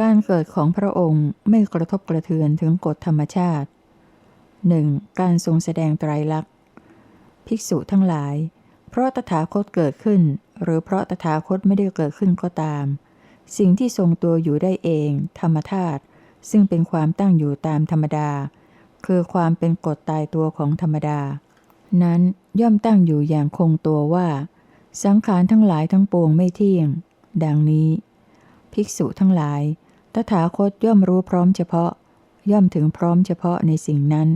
การเกิดของพระองค์ไม่กระทบกระเทือนถึงกฎธรรมชาติ 1. การทรงแสดงไตรลักษณ์ ภิกษุทั้งหลาย เพราะตถาคตเกิดขึ้น หรือเพราะตถาคตไม่ได้เกิดขึ้นก็ตาม สิ่งที่ทรงตัวอยู่ได้เอง ธรรมธาตุซึ่งเป็นความตั้งอยู่ตามธรรมดา คือความเป็นกฎตายตัวของธรรมดา นั้นย่อมตั้งอยู่อย่างคงตัวว่า สังขารทั้งหลายทั้งปวงไม่เที่ยง ดังนี้ ภิกษุทั้งหลาย ตถาคตย่อมรู้พร้อมเฉพาะ ย่อมถึงพร้อมเฉพาะในสิ่งนั้น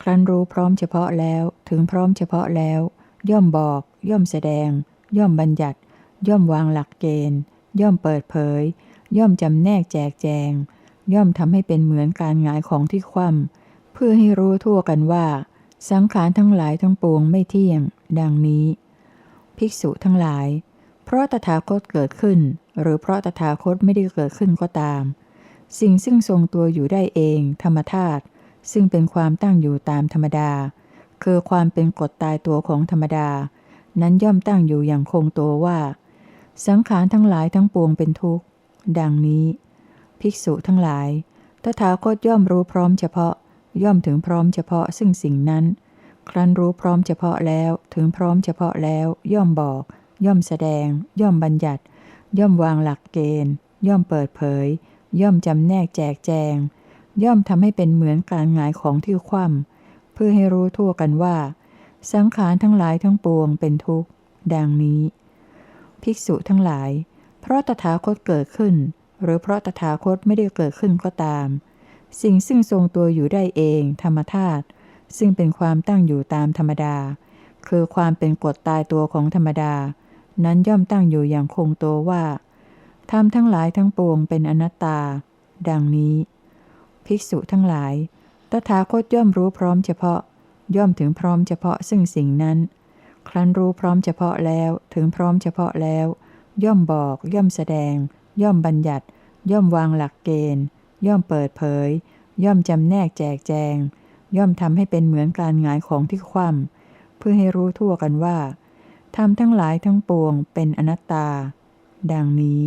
ครั้นรู้พร้อมเฉพาะแล้ว ถึงพร้อมเฉพาะแล้ว ย่อมบอก ย่อมแสดง ย่อมบัญญัติ ย่อมวางหลักเกณฑ์ ย่อมเปิดเผย ย่อมจำแนกแจกแจง ย่อมทำให้เป็นเหมือนการหงายของที่คว่ำเพื่อให้รู้ทั่วกันว่า สังขารทั้งหลายทั้งปวงไม่เที่ยง ดังนี้ ภิกษุทั้งหลาย เพราะตถาคตเกิดขึ้น หรือเพราะตถาคตไม่ได้เกิดขึ้นก็ตาม สิ่งซึ่งทรงตัวอยู่ได้เอง ธรรมธาตุซึ่งเป็นความตั้งอยู่ตามธรรมดา คือความเป็นกฎตายตัวของธรรมดา นั้นย่อมตั้งอยู่อย่างคงตัวว่า สังขารทั้งหลายทั้งปวงเป็นทุกข์ ดังนี้ ภิกษุทั้งหลาย ตถาคตย่อมรู้พร้อมเฉพาะ ย่อมถึงพร้อมเฉพาะซึ่งสิ่งนั้น ครั้นรู้พร้อมเฉพาะแล้ว ถึงพร้อมเฉพาะแล้ว ย่อมบอก ย่อมแสดง ย่อมบัญญัติ ย่อมวางหลักเกณฑ์ ย่อมเปิดเผย ย่อมจำแนกแจกแจง ย่อมทำให้เป็นเหมือนการงายของที่คว่ำเพื่อให้รู้ทั่วกันว่า สังขารทั้งหลายทั้งปวงเป็นทุกข์ ดังนี้ ภิกษุทั้งหลาย เพราะตถาคตเกิดขึ้น หรือเพราะตถาคตไม่ได้เกิดขึ้นก็ตาม สิ่งซึ่งทรงตัวอยู่ได้เองธรรมธาตุซึ่งเป็นความตั้งอยู่ตามธรรมดา คือความเป็นกฎตายตัวของธรรมดา นั้นย่อมตั้งอยู่อย่างคงตัวว่าธรรมทั้งหลายทั้งปวงเป็นอนัตตา ดังนี้ ภิกษุทั้งหลาย ตถาคตย่อมรู้พร้อมเฉพาะ ย่อมถึงพร้อมเฉพาะซึ่งสิ่งนั้น ครั้นรู้พร้อมเฉพาะแล้ว ถึงพร้อมเฉพาะแล้ว ย่อมบอก ย่อมแสดง ย่อมบัญญัติ ย่อมวางหลักเกณฑ์ ย่อมเปิดเผย ย่อมจำแนกแจกแจง ย่อมทำให้เป็นเหมือนการงายของที่คว่ำเพื่อให้รู้ทั่วกันว่า ธรรมทั้งหลายทั้งปวงเป็นอนัตตา ดังนี้